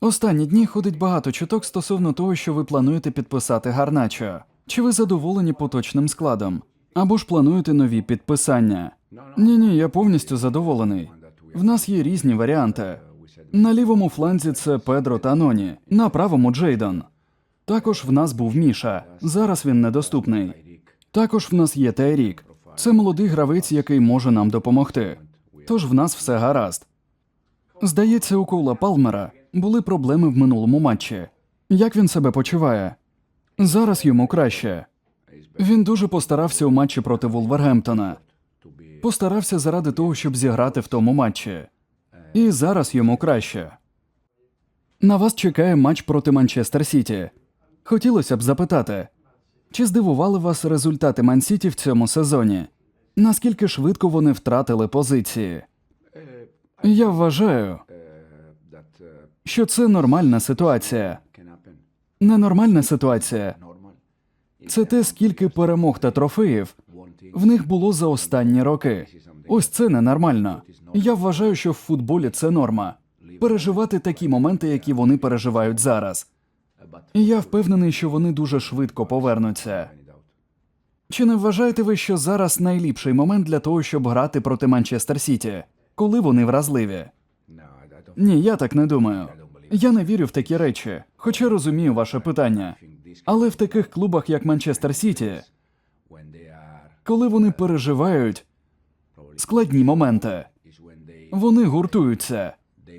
Останні дні ходить багато чуток стосовно того, що ви плануєте підписати Гарначо. Чи ви задоволені поточним складом? Або ж плануєте нові підписання? Ні, ні, я повністю задоволений. В нас є різні варіанти. На лівому фланзі це Педро та Ноні, на правому Джейдон. Також в нас був Міша. Зараз він недоступний. Також в нас є Тайрік. Це молодий гравець, який може нам допомогти. Тож в нас все гаразд. Здається, у Коула Палмера були проблеми в минулому матчі. Як він себе почуває? Зараз йому краще. Він дуже постарався у матчі проти Вулвергемптона. Постарався заради того, щоб зіграти в тому матчі. І зараз йому краще. На вас чекає матч проти Манчестер Сіті. Хотілося б запитати, чи здивували вас результати Мансіті в цьому сезоні? Наскільки швидко вони втратили позиції? Я вважаю, що це нормальна ситуація. Ненормальна ситуація це те, скільки перемог та трофеїв в них було за останні роки. Ось це ненормально. Я вважаю, що в футболі це норма. Переживати такі моменти, які вони переживають зараз. І я впевнений, що вони дуже швидко повернуться. Чи не вважаєте ви, що зараз найліпший момент для того, щоб грати проти Манчестер Сіті, коли вони вразливі? Ні, я так не думаю. Я не вірю в такі речі, хоча розумію ваше питання. Але в таких клубах, як Манчестер Сіті, коли вони переживають складні моменти, вони гуртуються,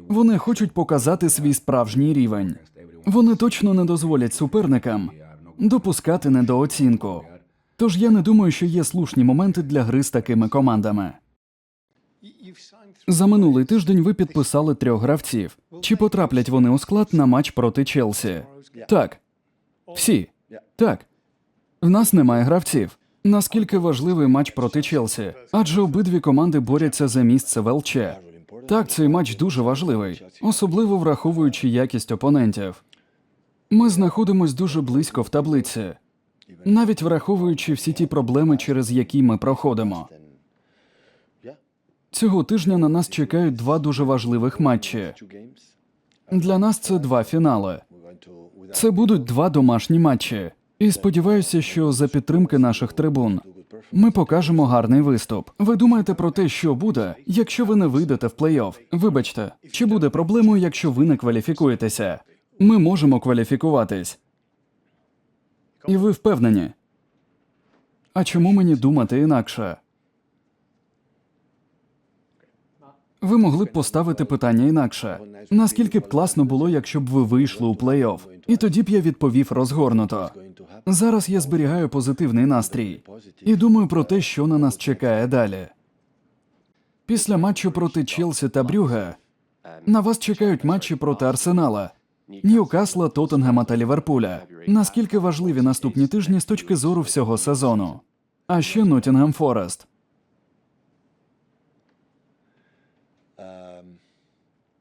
вони хочуть показати свій справжній рівень. Вони точно не дозволять суперникам допускати недооцінку. Тож я не думаю, що є слушні моменти для гри з такими командами. За минулий тиждень ви підписали трьох гравців. Чи потраплять вони у склад на матч проти Челсі? Так. Всі. Так. В нас немає гравців. Наскільки важливий матч проти Челсі? Адже обидві команди борються за місце в ЛЧ. Так, цей матч дуже важливий, особливо враховуючи якість опонентів. Ми знаходимось дуже близько в таблиці, навіть враховуючи всі ті проблеми, через які ми проходимо. Цього тижня на нас чекають два дуже важливих матчі. Для нас це два фінали. Це будуть два домашні матчі. І сподіваюся, що за підтримки наших трибун ми покажемо гарний виступ. Ви думаєте про те, що буде, якщо ви не вийдете в плей-офф? Вибачте, чи буде проблемою, якщо ви не кваліфікуєтеся? Ми можемо кваліфікуватись. І ви впевнені? А чому мені думати інакше? Ви могли б поставити питання інакше. Наскільки б класно було, якщо б ви вийшли у плей-офф? І тоді б я відповів розгорнуто. Зараз я зберігаю позитивний настрій і думаю про те, що на нас чекає далі. Після матчу проти Челсі та Брюга на вас чекають матчі проти Арсенала, Ньюкасла, Тоттенгема та Ліверпуля. Наскільки важливі наступні тижні з точки зору всього сезону? А ще Ноттінгем Форест.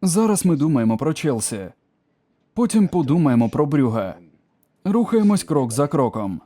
Зараз ми думаємо про Челсі. Потім подумаємо про Брюга. Рухаємось крок за кроком.